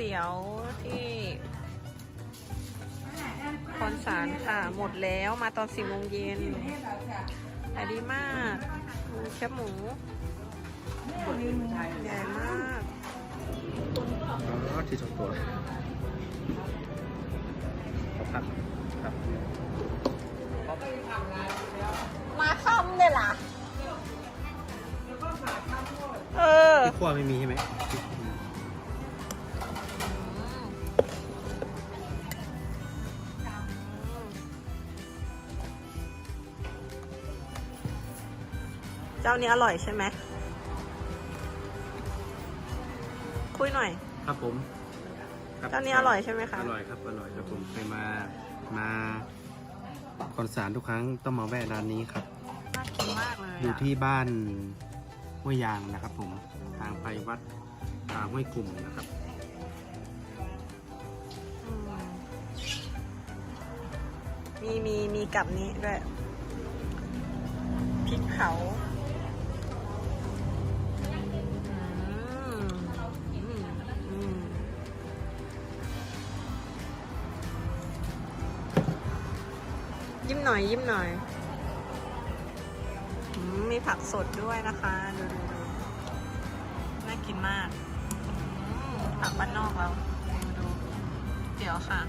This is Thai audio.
ตี๋ยวที่คอนสารค่ะ หมดแล้วมาตอนสี่โมงเย็นขายดีมากหมูแคบหมูใหญ่มากอ๋อที่สองตัวขอพักครับมาค่ำเลยล่ะ เออที่ขั้วไม่มีใช่ไหม เจ้านี้อร่อยใช่ไหม คุยหน่อย ครับผมคบเจ้านี้อร่อยใช่ไหมคะ อร่อยครับ อร่อยครับผมเคยมา มาคอนสารทุกครั้งต้องมาแวะร้านนี้ครับ น่ากินมากเลยอยู่อะที่บ้านห้วยยางนะครับผมทางไปวัดทางห้วยกลุ่มนะครับ อืมมีมีมีกับนี้ด้วยพริกเผา ยิ้มหน่อยยิ้มหน่อยมีผักสดด้วยนะคะ ดูดูดูน่ากินมากผักบ้านนอกเราดูดูเดี๋ยวค่ะ